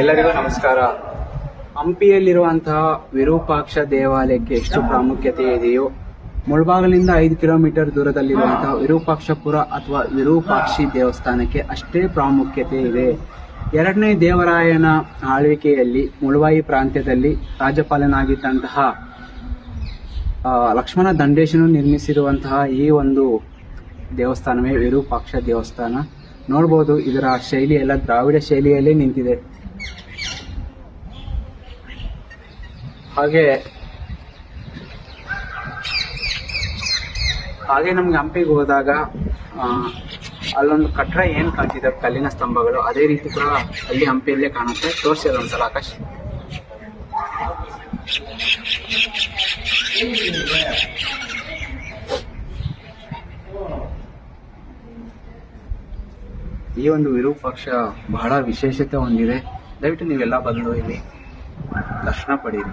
ಎಲ್ಲರಿಗೂ ನಮಸ್ಕಾರ. ಹಂಪಿಯಲ್ಲಿರುವಂತಹ ವಿರೂಪಾಕ್ಷ ದೇವಾಲಯಕ್ಕೆ ಎಷ್ಟು ಪ್ರಾಮುಖ್ಯತೆ ಇದೆಯೋ ಮುಳ್ಬಾಗಲಿಂದ ಐದು ಕಿಲೋಮೀಟರ್ ದೂರದಲ್ಲಿರುವಂತಹ ವಿರೂಪಾಕ್ಷಪುರ ಅಥವಾ ವಿರೂಪಾಕ್ಷಿ ದೇವಸ್ಥಾನಕ್ಕೆ ಅಷ್ಟೇ ಪ್ರಾಮುಖ್ಯತೆ ಇದೆ. ಎರಡನೇ ದೇವರಾಯನ ಆಳ್ವಿಕೆಯಲ್ಲಿ ಮುಳವಾಯಿ ಪ್ರಾಂತ್ಯದಲ್ಲಿ ರಾಜ್ಯಪಾಲನಾಗಿದ್ದಂತಹ ಲಕ್ಷ್ಮಣ ದಂಡೇಶನು ನಿರ್ಮಿಸಿರುವಂತಹ ಈ ಒಂದು ದೇವಸ್ಥಾನವೇ ವಿರೂಪಾಕ್ಷ ದೇವಸ್ಥಾನ. ನೋಡ್ಬೋದು ಇದರ ಶೈಲಿ ಎಲ್ಲ ದ್ರಾವಿಡ ಶೈಲಿಯಲ್ಲೇ ನಿಂತಿದೆ. ಹಾಗೆ ಹಾಗೆ ನಮ್ಗೆ ಹಂಪಿಗೆ ಹೋದಾಗ ಅಲ್ಲೊಂದು ಕಟ್ಟಡ ಏನ್ ಕಾಣ್ತಿದೆ? ಕಲ್ಲಿನ ಸ್ತಂಭಗಳು. ಅದೇ ರೀತಿ ಕೂಡ ಅಲ್ಲಿ ಹಂಪಿಯಲ್ಲೇ ಕಾಣುತ್ತೆ. ತೋರಿಸಿದ ಒಂದ್ಸಲ ಆಕಾಶ್. ಈ ಒಂದು ವಿರೂಪಾಕ್ಷ ಬಹಳ ವಿಶೇಷತೆ ಹೊಂದಿದೆ. ದಯವಿಟ್ಟು ನೀವೆಲ್ಲ ಬಂದು ಇಲ್ಲಿ ದರ್ಶನ ಪಡೀರಿ